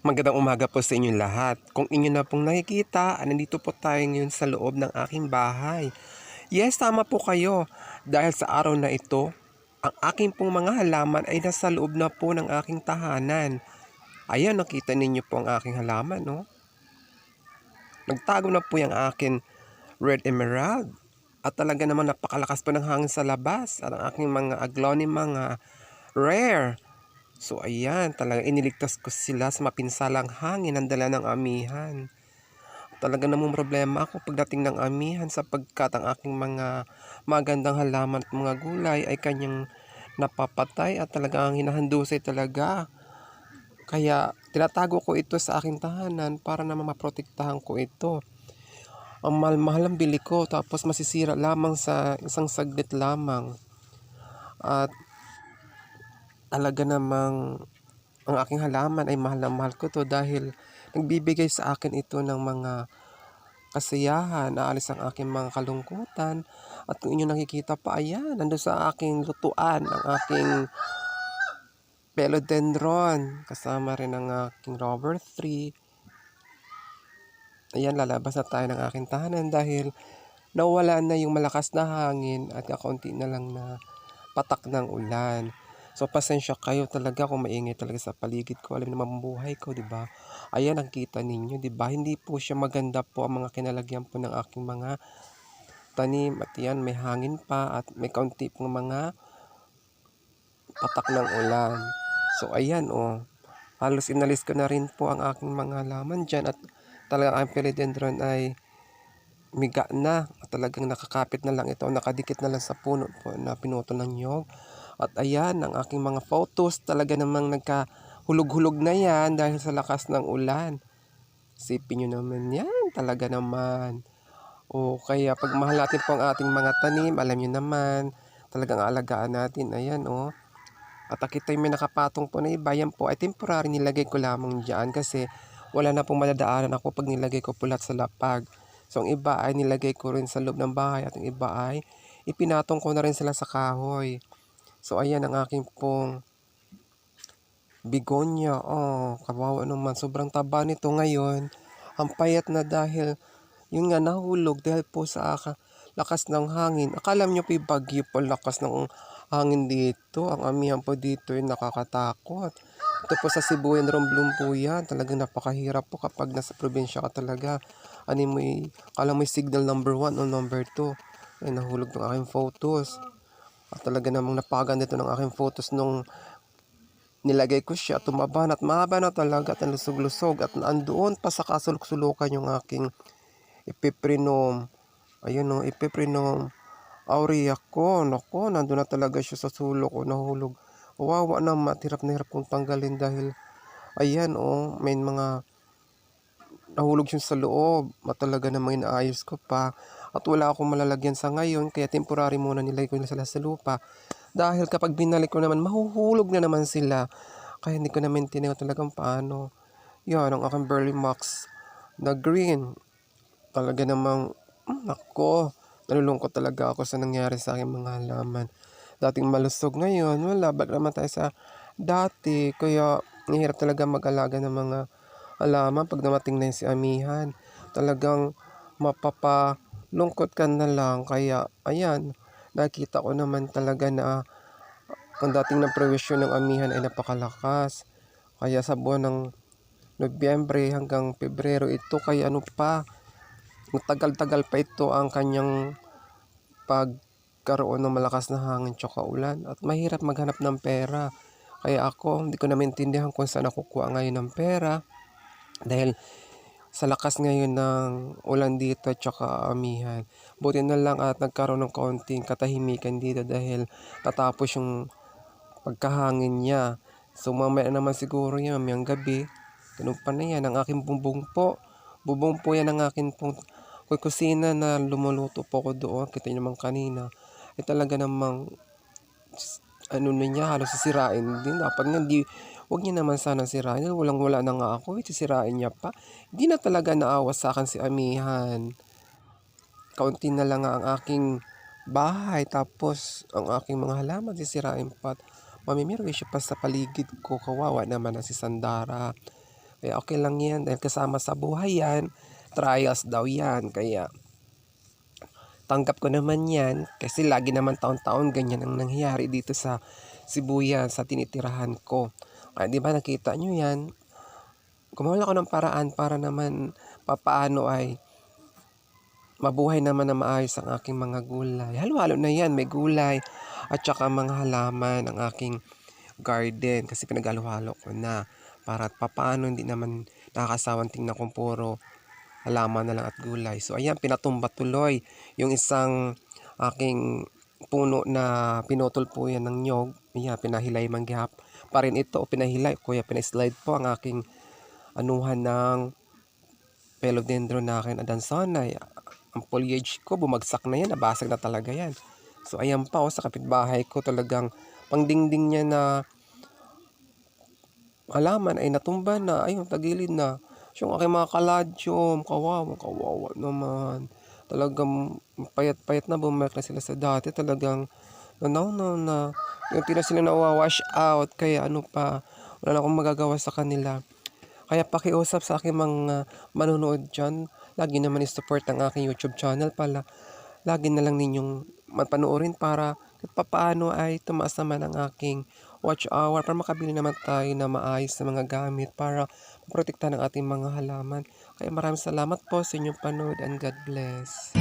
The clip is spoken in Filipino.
Magandang umaga po sa inyong lahat. Kung inyo na pong nakikita, nandito po tayo ngayon sa loob ng aking bahay. Yes, tama po kayo. Dahil sa araw na ito, ang aking pong mga halaman ay nasa loob na po ng aking tahanan. Ayan, nakita ninyo po ang aking halaman, no? Nagtago na po yung akin red emerald. At talaga naman napakalakas po ng hangin sa labas. At ang aking mga aglony mga rare. So ayan, talaga iniligtas ko sila sa mapinsalang hangin ang dala ng amihan. Talaga namang problema ako pagdating ng amihan sapagkat ang aking mga magandang halaman at mga gulay ay kanyang napapatay at talagang hinahandusay talaga. Kaya tinatago ko ito sa aking tahanan para naman maprotektahan ko ito. Ang mahal-mahal ang bili ko tapos masisira lamang sa isang saglit lamang. At talaga namang ang aking halaman ay mahal na mahal ko to dahil nagbibigay sa akin ito ng mga kasiyahan, naalis ang aking mga kalungkutan at kung inyo nakikita pa, ayan, nandun sa aking lutuan, ang aking philodendron, kasama rin ang aking rubber tree. Ayan, lalabas na tayo ng aking tahanan dahil nawala na yung malakas na hangin at kaunti na lang na patak ng ulan. So pasensya kayo talaga kung maingay talaga sa paligid ko. Alam naman buhay ko, 'di ba? Ayan ang kita ninyo, 'di ba? Hindi po siya maganda po ang mga kinalagyan po ng aking mga tanim at yan may hangin pa at may kaunti pong mga patak ng ulan. So ayan oh. Halos inalis ko na rin po ang aking mga halaman dyan at talagang ang philodendron ay miga na talagang nakakapit na lang ito nakadikit na lang sa puno po na pinuto ng nyog at ayan ang aking mga photos talaga namang nagkahulog-hulog na yan dahil sa lakas ng ulan. Sipin nyo naman yan talaga naman. O kaya pag mahal natin po ang ating mga tanim alam nyo naman talagang alagaan natin. Ayan o. At akita may nakapatong po na iba yan po ay temporary nilagay ko lamang dyan kasi wala na pong madadaanan ako pag nilagay ko pulat sa lapag. So, ang iba ay nilagay ko rin sa loob ng bahay at ang iba ay ipinatong ko na rin sila sa kahoy. So, ayan ang aking pong bigonya. Oh, kawawa naman. Sobrang taba nito ngayon. Ang payat na dahil yun nga nahulog dahil po sa aka, lakas ng hangin. Akala nyo pa bagyo po lakas ng hangin dito. Ang amihan po dito ay nakakatakot. Ito po sa Cebu and Romblon po yan. Talagang napakahirap po kapag nasa probinsya ka talaga ano mo kala mo signal number 1 o number 2 ay nahulog ng aking photos at talaga namang napaganda ito ng aking photos nung nilagay ko siya. Tumaba na at mahaba na talaga at lusog-lusog at andoon pa sa kasulok-sulukan yung aking ipiprinom ayun no ipiprinom aurea ko. Nako nandun na talaga siya sa sulok. O nahulog. Wawa na matirap na hirap kong tanggalin dahil ayan oh may mga nahulog siya sa loob. Matalaga namang inaayos ko pa. At wala akong malalagyan sa ngayon, kaya temporary muna nilagay ko na sila sa lupa. Dahil kapag binalik ko naman, mahuhulog na naman sila. Kaya hindi ko na maintain talagang paano. Yan, ang aking Burley Max na green. Talaga namang, mm, nako, nalulungkot talaga ako sa nangyari sa aking mga halaman. Dating malusog ngayon, wala, ba't naman tayo sa dati. Kaya, nahirap talaga mag-alaga ng mga alaman pag dumating na si amihan. Talagang mapapalungkot ka na lang. Kaya, ayan, nakita ko naman talaga na ang dating ng prewisyon ng amihan ay napakalakas. Kaya sa buwan ng Nobyembre hanggang Pebrero ito, kaya ano pa, matagal-tagal pa ito ang kanyang pagkaroon ng malakas na hangin tsaka ulan. At mahirap maghanap ng pera. Kaya ako, hindi ko na maintindihan kung saan ako kuha ngayon ng pera. Dahil sa lakas ngayon ng ulan dito at saka amihan. Buti na lang at nagkaroon ng kaunting katahimikan dito dahil tatapos yung pagkahangin niya. So mamaya naman siguro yan, mamayang gabi. Ganun pa na yan, ang aking bumbong po. Bubong po yan ang aking pong kusina na lumuluto po ko doon. Kita niyo naman kanina. Ay talaga namang ano na niya, halos sisirain din. Dapat nga di, Huwag niya naman sana sirain. Walang wala na nga ako. Sisirain niya pa. Hindi na talaga naawa sa akin si Amihan. Kaunti na lang ang aking bahay. Tapos ang aking mga halaman sisirain pa. Mamimiro siya pa sa paligid ko. Kawawa naman na si Sandara. Kaya okay lang yan dahil kasama sa buhay yan. Trials daw yan. Kaya tanggap ko naman yan kasi lagi naman taon-taon ganyan ang nangyayari dito sa Sibuyan sa tinitirahan ko. Kaya di ba nakita nyo yan? Gumawa ako ng paraan para naman papaano ay mabuhay naman na maayos ang aking mga gulay. Halo-halo na yan, may gulay at saka mga halaman ang aking garden kasi pinag-halo-halo ko na para at papaano hindi naman nakakasawang tingnan kung puro halaman na lang at gulay. So ayan, pinatumba tuloy yung isang aking puno na pinutol po yan ng nyog. Ayan, pinahilay manggihap pa rin ito o pinahilay. Kuya, pinaslide po ang aking anuhan ng philodendron na akin adansonay. Ang foliage ko, bumagsak na yan, nabasag na talaga yan. So ayan pa, oh, sa kapitbahay ko talagang pangdingding niya na halaman ay natumba na, ayun, tagilid na. Yung aking mga kaladyom, kawawa, kawawa naman. Talagang payat-payat na bumalik na sila sa dati. Talagang nanaw na. Yung tila sila nawawash out. Kaya ano pa, wala na akong magagawa sa kanila. Kaya pakiusap sa aking mga manonood dyan. Lagi naman i-support ang aking YouTube channel pala. Lagi na lang ninyong mapanoorin para papaano ay tumaas naman ang aking watch hour para makabili naman tayo na maayos na mga gamit para protektahan ang ating mga halaman. Kaya maraming salamat po sa inyong panood and God bless.